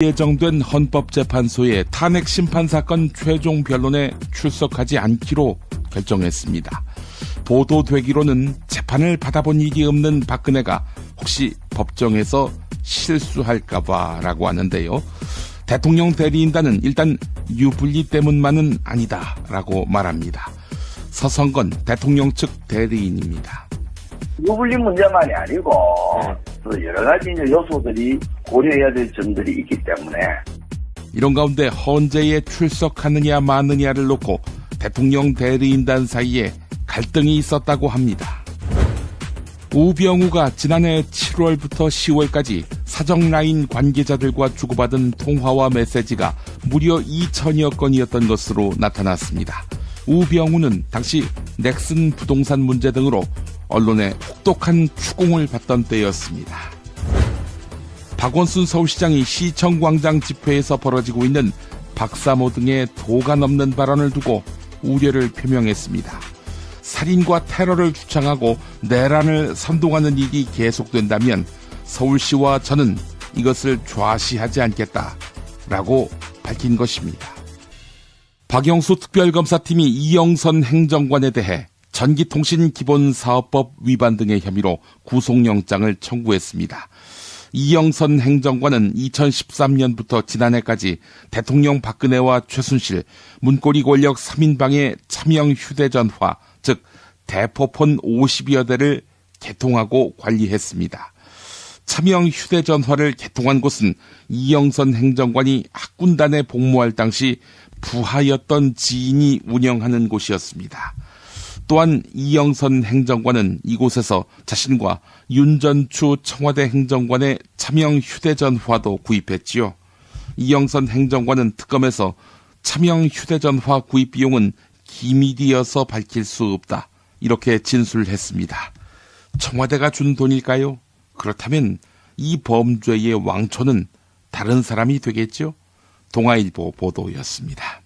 예정된 헌법재판소의 탄핵 심판 사건 최종 변론에 출석하지 않기로 결정했습니다. 보도되기로는 재판을 받아본 일이 없는 박근혜가 혹시 법정에서 실수할까봐라고 하는데요. 대통령 대리인단은 일단 유불리 때문만은 아니다라고 말합니다. 서성건 대통령 측 대리인입니다. 유불리 문제만이 아니고 또 여러 가지 요소들이 고려해야 될 점들이 있기 때문에 이런 가운데 헌재에 출석하느냐 마느냐를 놓고 대통령 대리인단 사이에 갈등이 있었다고 합니다. 우병우가 지난해 7월부터 10월까지 사정 라인 관계자들과 주고받은 통화와 메시지가 무려 2천여 건이었던 것으로 나타났습니다. 우병우는 당시 넥슨 부동산 문제 등으로 언론에 혹독한 추궁을 받던 때였습니다. 박원순 서울시장이 시청광장 집회에서 벌어지고 있는 박사모 등의 도가 넘는 발언을 두고 우려를 표명했습니다. 살인과 테러를 주창하고 내란을 선동하는 일이 계속된다면 서울시와 저는 이것을 좌시하지 않겠다라고 밝힌 것입니다. 박영수 특별검사팀이 이영선 행정관에 대해 전기통신기본사업법 위반 등의 혐의로 구속영장을 청구했습니다. 이영선 행정관은 2013년부터 지난해까지 대통령 박근혜와 최순실, 문고리 권력 3인방의 차명 휴대전화, 즉 대포폰 50여 대를 개통하고 관리했습니다. 차명 휴대전화를 개통한 곳은 이영선 행정관이 학군단에 복무할 당시 부하였던 지인이 운영하는 곳이었습니다. 또한 이영선 행정관은 이곳에서 자신과 윤전추 청와대 행정관의 차명 휴대전화도 구입했지요. 이영선 행정관은 특검에서 차명 휴대전화 구입 비용은 기밀이어서 밝힐 수 없다. 이렇게 진술했습니다. 청와대가 준 돈일까요? 그렇다면 이 범죄의 왕초는 다른 사람이 되겠죠? 동아일보 보도였습니다.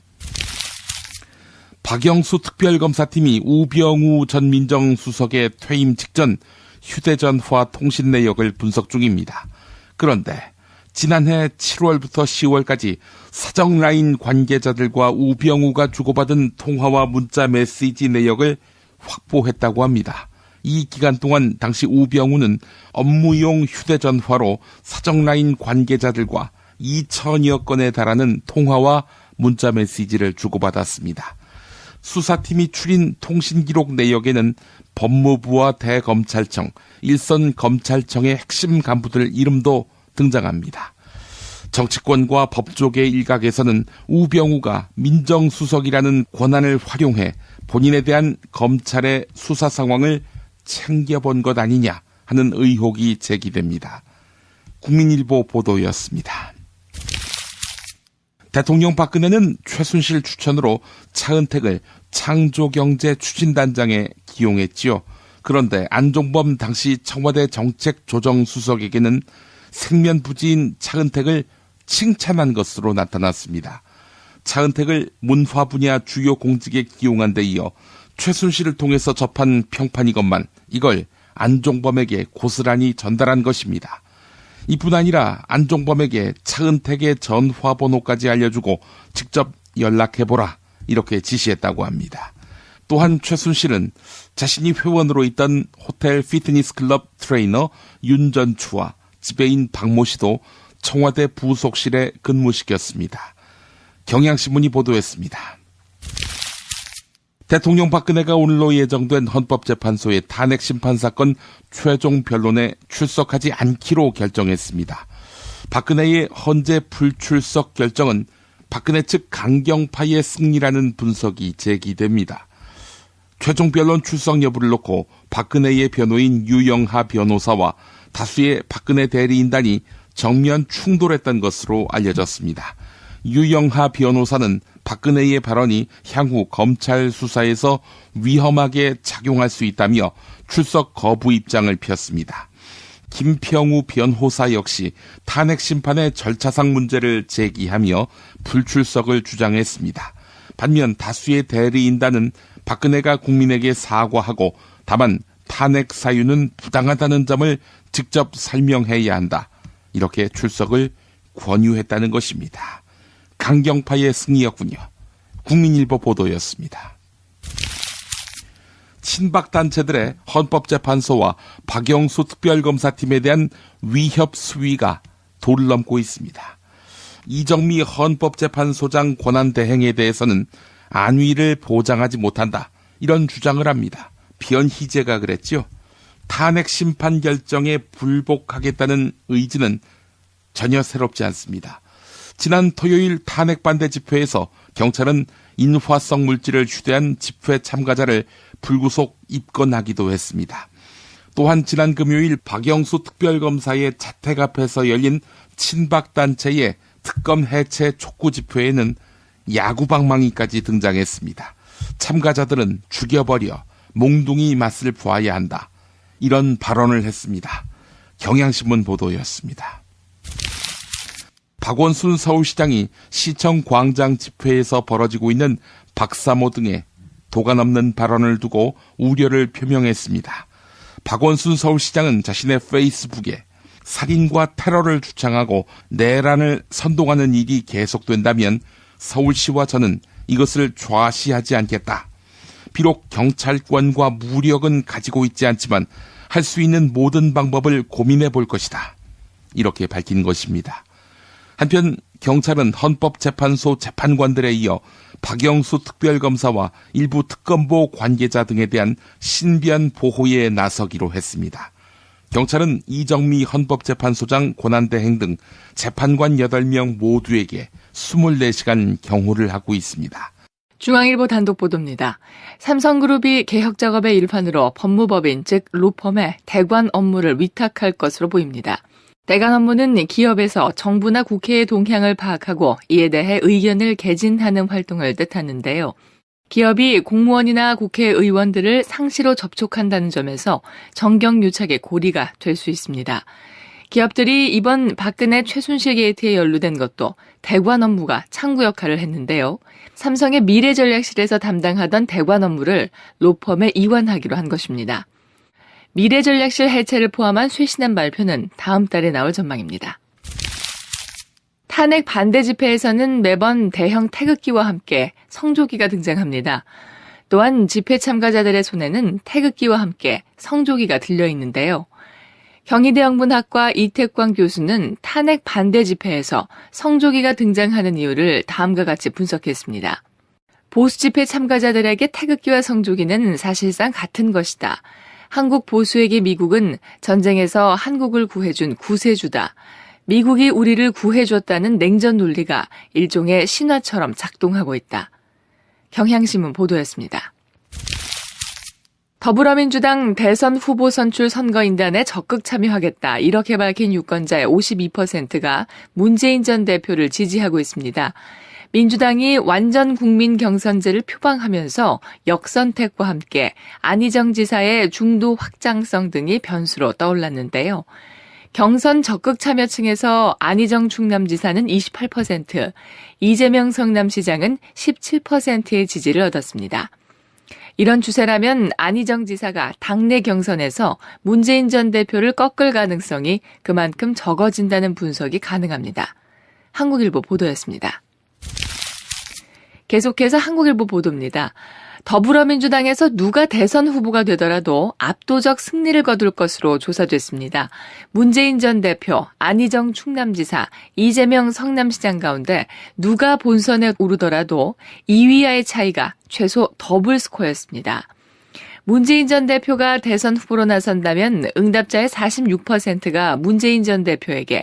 박영수 특별검사팀이 우병우 전 민정수석의 퇴임 직전 휴대전화 통신 내역을 분석 중입니다. 그런데 지난해 7월부터 10월까지 사정 라인 관계자들과 우병우가 주고받은 통화와 문자 메시지 내역을 확보했다고 합니다. 이 기간 동안 당시 우병우는 업무용 휴대전화로 사정 라인 관계자들과 2천여 건에 달하는 통화와 문자 메시지를 주고받았습니다. 수사팀이 추린 통신기록 내역에는 법무부와 대검찰청, 일선 검찰청의 핵심 간부들 이름도 등장합니다. 정치권과 법조계 일각에서는 우병우가 민정수석이라는 권한을 활용해 본인에 대한 검찰의 수사 상황을 챙겨본 것 아니냐 하는 의혹이 제기됩니다. 국민일보 보도였습니다. 대통령 박근혜는 최순실 추천으로 차은택을 창조경제 추진단장에 기용했지요. 그런데 안종범 당시 청와대 정책조정수석에게는 생면부지인 차은택을 칭찬한 것으로 나타났습니다. 차은택을 문화 분야 주요 공직에 기용한 데 이어 최순실을 통해서 접한 평판이건만 이걸 안종범에게 고스란히 전달한 것입니다. 이뿐 아니라 안종범에게 차은택의 전화번호까지 알려주고 직접 연락해보라 이렇게 지시했다고 합니다. 또한 최순실은 자신이 회원으로 있던 호텔 피트니스 클럽 트레이너 윤 전 추와 지배인 박모 씨도 청와대 부속실에 근무시켰습니다. 경향신문이 보도했습니다. 대통령 박근혜가 오늘로 예정된 헌법재판소의 탄핵 심판 사건 최종 변론에 출석하지 않기로 결정했습니다. 박근혜의 헌재 불출석 결정은 박근혜 측 강경파의 승리라는 분석이 제기됩니다. 최종 변론 출석 여부를 놓고 박근혜의 변호인 유영하 변호사와 다수의 박근혜 대리인단이 정면 충돌했던 것으로 알려졌습니다. 유영하 변호사는 박근혜의 발언이 향후 검찰 수사에서 위험하게 작용할 수 있다며 출석 거부 입장을 폈습니다. 김평우 변호사 역시 탄핵 심판의 절차상 문제를 제기하며 불출석을 주장했습니다. 반면 다수의 대리인단은 박근혜가 국민에게 사과하고 다만 탄핵 사유는 부당하다는 점을 직접 설명해야 한다. 이렇게 출석을 권유했다는 것입니다. 강경파의 승리였군요. 국민일보 보도였습니다. 친박 단체들의 헌법재판소와 박영수 특별검사팀에 대한 위협 수위가 도를 넘고 있습니다. 이정미 헌법재판소장 권한대행에 대해서는 안위를 보장하지 못한다. 이런 주장을 합니다. 변희재가 그랬죠. 탄핵 심판 결정에 불복하겠다는 의지는 전혀 새롭지 않습니다. 지난 토요일 탄핵 반대 집회에서 경찰은 인화성 물질을 휴대한 집회 참가자를 불구속 입건하기도 했습니다. 또한 지난 금요일 박영수 특별검사의 자택 앞에서 열린 친박단체의 특검 해체 촉구 집회에는 야구 방망이까지 등장했습니다. 참가자들은 죽여버려 몽둥이 맛을 보아야 한다. 이런 발언을 했습니다. 경향신문 보도였습니다. 박원순 서울시장이 시청 광장 집회에서 벌어지고 있는 박사모 등의 도가 넘는 발언을 두고 우려를 표명했습니다. 박원순 서울시장은 자신의 페이스북에 살인과 테러를 주창하고 내란을 선동하는 일이 계속된다면 서울시와 저는 이것을 좌시하지 않겠다. 비록 경찰권과 무력은 가지고 있지 않지만 할 수 있는 모든 방법을 고민해 볼 것이다. 이렇게 밝힌 것입니다. 한편 경찰은 헌법재판소 재판관들에 이어 박영수 특별검사와 일부 특검보 관계자 등에 대한 신변 보호에 나서기로 했습니다. 경찰은 이정미 헌법재판소장 권한대행 등 재판관 8명 모두에게 24시간 경호를 하고 있습니다. 중앙일보 단독 보도입니다. 삼성그룹이 개혁 작업의 일환으로 법무법인 즉 로펌에 대관 업무를 위탁할 것으로 보입니다. 대관 업무는 기업에서 정부나 국회의 동향을 파악하고 이에 대해 의견을 개진하는 활동을 뜻하는데요. 기업이 공무원이나 국회의원들을 상시로 접촉한다는 점에서 정경유착의 고리가 될 수 있습니다. 기업들이 이번 박근혜 최순실 게이트에 연루된 것도 대관 업무가 창구 역할을 했는데요. 삼성의 미래전략실에서 담당하던 대관 업무를 로펌에 이관하기로 한 것입니다. 미래전략실 해체를 포함한 쇄신한 발표는 다음 달에 나올 전망입니다. 탄핵 반대 집회에서는 매번 대형 태극기와 함께 성조기가 등장합니다. 또한 집회 참가자들의 손에는 태극기와 함께 성조기가 들려 있는데요. 경희대 영문학과 이태광 교수는 탄핵 반대 집회에서 성조기가 등장하는 이유를 다음과 같이 분석했습니다. 보수 집회 참가자들에게 태극기와 성조기는 사실상 같은 것이다. 한국 보수에게 미국은 전쟁에서 한국을 구해준 구세주다. 미국이 우리를 구해줬다는 냉전 논리가 일종의 신화처럼 작동하고 있다. 경향신문 보도였습니다. 더불어민주당 대선 후보 선출 선거인단에 적극 참여하겠다. 이렇게 밝힌 유권자의 52%가 문재인 전 대표를 지지하고 있습니다. 민주당이 완전 국민 경선제를 표방하면서 역선택과 함께 안희정 지사의 중도 확장성 등이 변수로 떠올랐는데요. 경선 적극 참여층에서 안희정 충남지사는 28%, 이재명 성남시장은 17%의 지지를 얻었습니다. 이런 추세라면 안희정 지사가 당내 경선에서 문재인 전 대표를 꺾을 가능성이 그만큼 적어진다는 분석이 가능합니다. 한국일보 보도였습니다. 계속해서 한국일보 보도입니다. 더불어민주당에서 누가 대선 후보가 되더라도 압도적 승리를 거둘 것으로 조사됐습니다. 문재인 전 대표, 안희정 충남지사, 이재명 성남시장 가운데 누가 본선에 오르더라도 2위와의 차이가 최소 더블 스코어였습니다. 문재인 전 대표가 대선 후보로 나선다면 응답자의 46%가 문재인 전 대표에게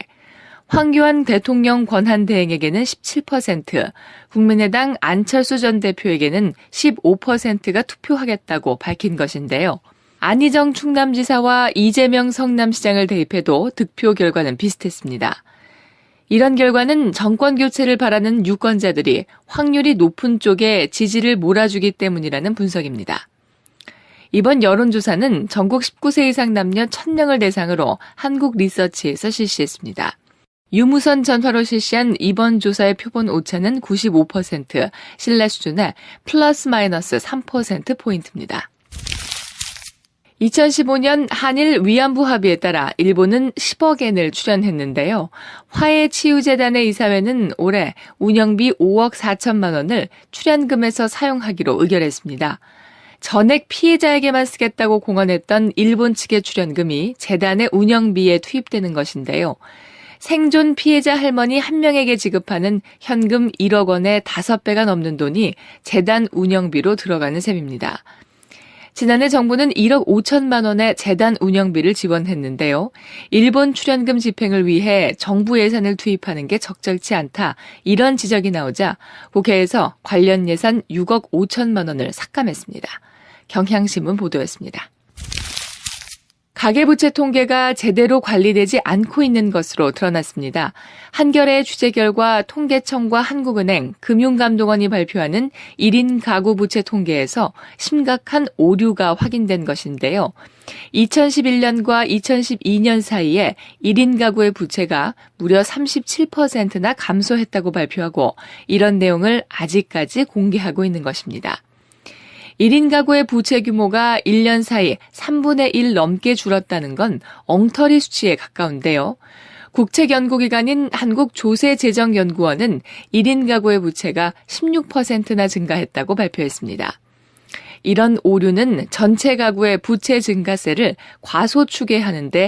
황교안 대통령 권한 대행에게는 17%, 국민의당 안철수 전 대표에게는 15%가 투표하겠다고 밝힌 것인데요. 안희정 충남지사와 이재명 성남시장을 대입해도 득표 결과는 비슷했습니다. 이런 결과는 정권 교체를 바라는 유권자들이 확률이 높은 쪽에 지지를 몰아주기 때문이라는 분석입니다. 이번 여론조사는 전국 19세 이상 남녀 1000명을 대상으로 한국 리서치에서 실시했습니다. 유무선 전화로 실시한 이번 조사의 표본 오차는 95%, 신뢰 수준의 플러스 마이너스 3%포인트입니다. 2015년 한일 위안부 합의에 따라 일본은 10억 엔을 출연했는데요. 화해 치유재단의 이사회는 올해 운영비 5억 4천만 원을 출연금에서 사용하기로 의결했습니다. 전액 피해자에게만 쓰겠다고 공언했던 일본 측의 출연금이 재단의 운영비에 투입되는 것인데요. 생존 피해자 할머니 한 명에게 지급하는 현금 1억 원의 5배가 넘는 돈이 재단 운영비로 들어가는 셈입니다. 지난해 정부는 1억 5천만 원의 재단 운영비를 지원했는데요. 일본 출연금 집행을 위해 정부 예산을 투입하는 게 적절치 않다. 이런 지적이 나오자 국회에서 관련 예산 6억 5천만 원을 삭감했습니다. 경향신문 보도였습니다. 가계부채 통계가 제대로 관리되지 않고 있는 것으로 드러났습니다. 한겨레 취재 결과 통계청과 한국은행, 금융감독원이 발표하는 1인 가구 부채 통계에서 심각한 오류가 확인된 것인데요. 2011년과 2012년 사이에 1인 가구의 부채가 무려 37%나 감소했다고 발표하고 이런 내용을 아직까지 공개하고 있는 것입니다. 1인 가구의 부채 규모가 1년 사이 3분의 1 넘게 줄었다는 건 엉터리 수치에 가까운데요. 국책연구기관인 한국조세재정연구원은 1인 가구의 부채가 16%나 증가했다고 발표했습니다. 이런 오류는 전체 가구의 부채 증가세를 과소추계 하는데